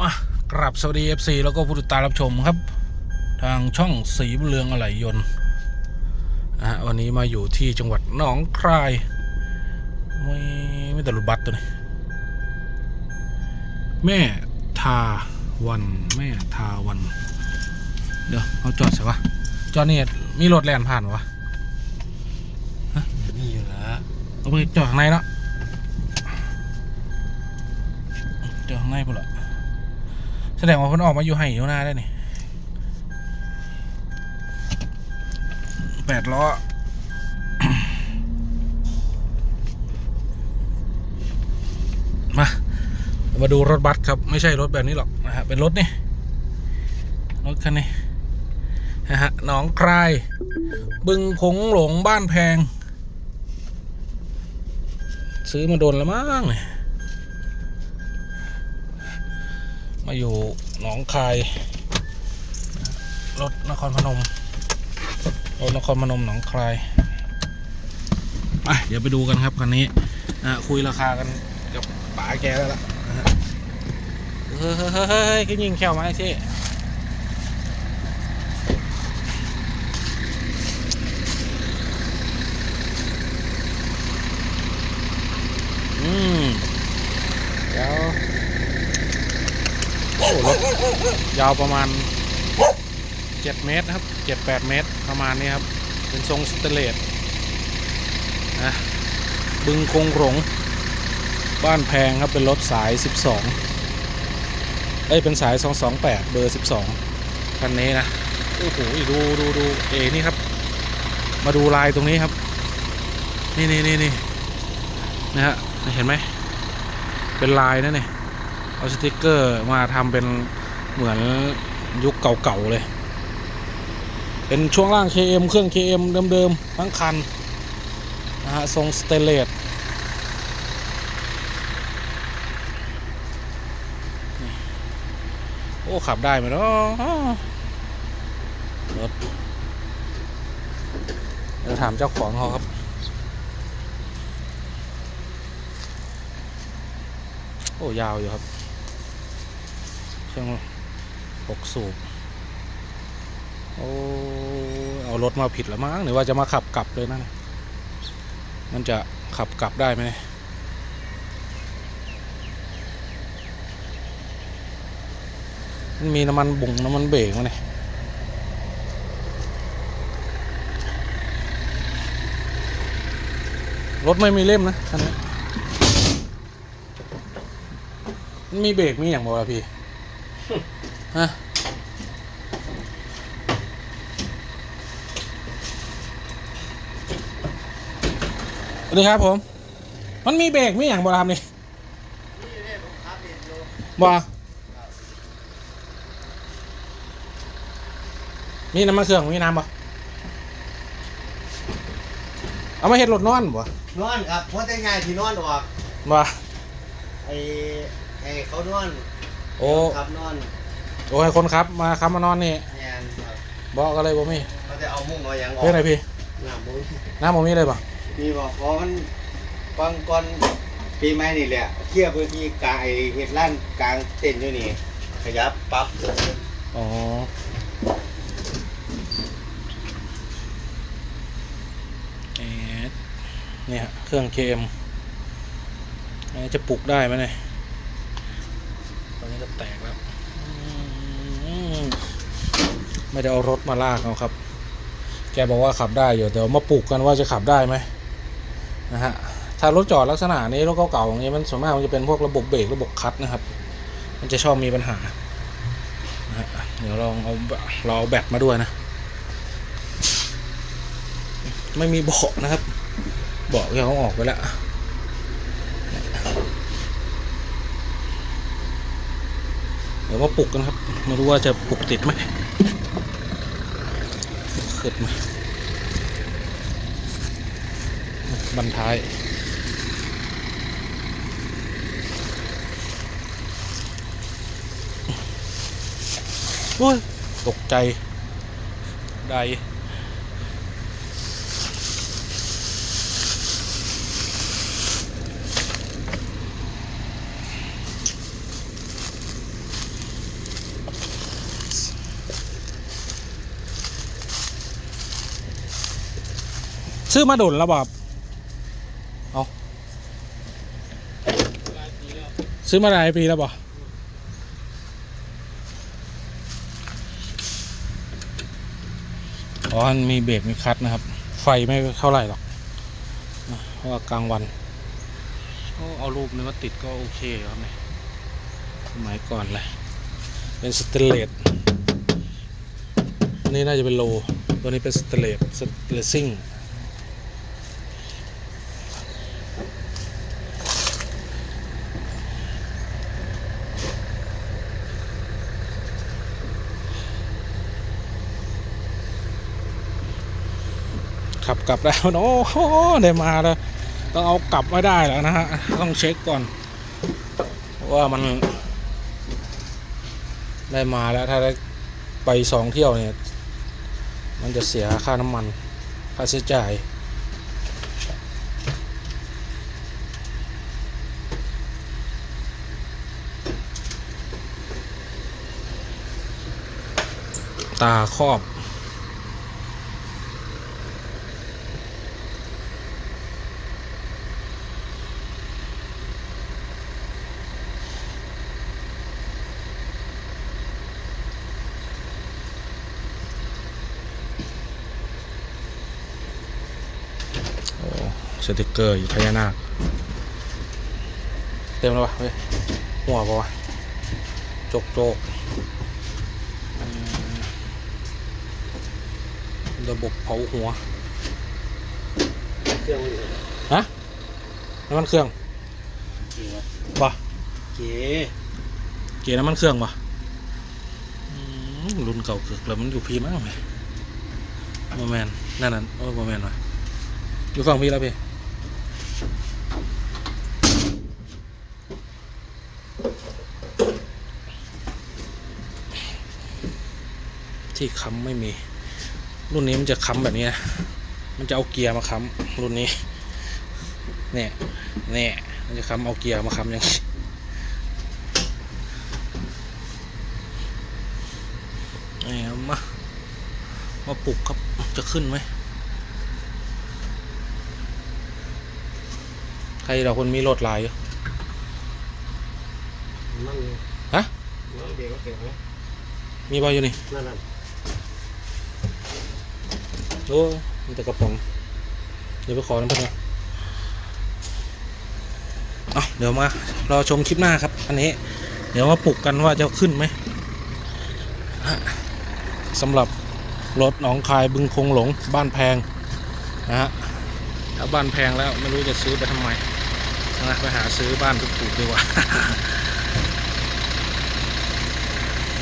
มากราบสวัสดี FC แล้วก็ผู้ติดตามรับชมครับ ทางช่องสีบุญเรืองอะไหล่ยนต์นะฮะวันนี้มาอยู่ที่จังหวัดหนองคายไม่ไม่แต่รถบัสตัวนี้ แม่ทาวัน แม่ทาวัน เดี๋ยวเขาจอดใช่ปะจอดนี่มีรถแล่นผ่านวะมีอยู่แล้วเอาไปจอดข้างในแล้วจอดข้างในพุ่นละ แสดงว่าเพิ่นออกมาอยู่ให้อยู่หน้าได้นี่แปดล้อมา มาดูรถบัสครับ ไม่ใช่รถแบบนี้หรอกนะฮะเป็นรถนี่ รถคันนี้นะฮะหนองคลาย บึงคงหลงบ้านแพง ซื้อมาโดนแล้วมั้งเนี่ย มาอยู่หนองคาย รถนครพนม รถนครพนมหนองคายไปเดี๋ยวไปดูกันครับคันนี้นะคุยราคากันกับป๋าแกแล้วล่ะเฮ้ยเฮ้ยเฮ้ยขึ้นยิงแค่วมาไอ้ที่อืมเดี๋ยว โอ้รถยาวประมาณ 7 เมตรนะครับ 7-8 เมตรประมาณนี้ครับ เป็นทรงสเตเลสนะบึงคงหลงบ้านแพงครับเป็นรถสาย 12 เอ้ยเป็นสาย 228 เบอร์ 12 คันนี้นะโอ้โหดูดูดูเอนี่ครับ มาดูลายตรงนี้ครับ นี่นี่นี่นี่นะฮะเห็นไหมเป็นลายนะเนี่ย เอาสติกเกอร์มาทำเป็นเหมือนยุคเก่าๆเลย เป็นช่วงล่าง KM เครื่อง KM เดิมๆ ทั้งคันนะฮะทรงสเตเลสโอ้ ขับได้ไหมเนาะรถเดี๋ยวถามเจ้าของเขาครับโอ้ ยาวอยู่ครับ เครื่องหกสูบโอ้เอารถมาผิดแล้วมั้งหรือว่าจะมาขับกลับเลยนั่นมันจะขับกลับได้ไหมมันมีน้ำมันบุ่งน้ำมันเบรกมาเนี่ยรถไม่มีเล่มนะคันนี้มันมีเบรกมีอย่างบอกละพี่ ฮะสวัสดีครับผม มันมีเบรกมีอย่างบอทำนี่บอมีน้ำมันเครื่องมีน้ำบ่เอามาเห็ดรถนอนบ่นอนครับเพราะแต่งานที่นอนออกบ่ไอ้ไอ้เขานอนโอ้ครับนอน โอ้ให้คนครับมาครับมานอนนี่แงนครับบอกก็เลยบ่มีเขาจะเอามุ้งเอาอย่างออกเพื่ออะไรพี่หน้าบุ้งน้ำบ่มีเลยบ่มีบอกเพราะมันฟังก่อนปีใหม่นี่แหละเคลียร์พื้นที่กลางไอ้เห็ดร้านกลางเต็นท์อยู่นี่ขยับปรั๊บอ๋อเอ๊ะเนี่ยเครื่อง KM อันนี้จะปลุกได้ไหมเนี่ยตอนนี้ก็แตกแล้วอืม ไม่ได้เอารถมาลากเอาครับ แกบอกว่าขับได้อยู่แต่มาปลุกกันว่าจะขับได้ไหมนะฮะถ้ารถจอดลักษณะนี้รถเก่าๆอย่างนี้มันส่วนมากมันจะเป็นพวกระบบเบรกระบบคัตนะครับ มันจะชอบมีปัญหาเดี๋ยวลองเอาเราเอาแบตมาด้วยนะ ไม่มีเบาะนะครับเบาะเขาออกไปแล้วเดี๋ยวมาปลุกกันครับ ไม่รู้ว่าจะปลุกติดไหมขึ้นไหมบันท้ายโอ้ยตกใจ ได้ ซื้อมาดุนแล้วบอบเอาซื้อมาหลายปีแล้วบออ๋อมันมีเบรกมีคลัตช์นะครับ ไฟไม่เท่าไหร่หรอกนะเพราะว่ากลางวันก็เอารูปนี้มาติดก็โอเคครับเนี่ยสมัยก่อนเลยเป็นสเตนเลสนี่น่าจะเป็นโล ตัวนี้เป็นสเตนเลสสเตนเลสซิ่ง ขับกลับแล้วโอ้โหได้มาแล้ว ต้องเอากลับไม่ได้แล้วนะฮะ ต้องเช็คก่อน ว่ามัน ได้มาแล้วถ้าได้ไปสองเที่ยวเนี่ย มันจะเสียค่าน้ำมัน ค่าใช้จ่ายตาครอบ สติกเกอร์อยู่พญานาคเต็มแล้ววะเฮ้ยหัวปะวะโจกโจกอืมระบบเผาหัวเครื่องมันอยู่ฮะน้ำมันเครื่องจริงวะปะเก๋เกียร์น้ำมันเครื่องปะอืมรุ่นเก่าเกือกแล้วมันอยู่พีมั้งไหมโมแมนนั่นนั่นโอ้โมแมนวะอยู่ฝั่งพี่แล้วพี่ ที่ค้ำไม่มี รุ่นนี้มันจะค้ำแบบนี้นะมันจะเอาเกียร์มาค้ำรุ่นนี้เนี่ยเนี่ยมันจะค้ำเอาเกียร์มาค้ำอย่างนี้เนี่ยมามาปลุกครับจะขึ้นไหมใครเราคนมีรถหลายอยู่นั่นฮะนั่นเด็กก็เก่งนะมีบออยู่นี่ นั่นนั่น โอ้มีแต่กระป๋อง เดี๋ยวไปขอน้ำพันนะเอาเดี๋ยวมารอชมคลิปหน้าครับ อันนี้ เดี๋ยวมาปลุกกันว่าจะขึ้นไหมสำหรับรถหนองคายบึงคงหลงบ้านแพงนะฮะถ้าบ้านแพงแล้วไม่รู้จะซื้อไปทำไมนะไปหาซื้อบ้านถูกๆดีกว่า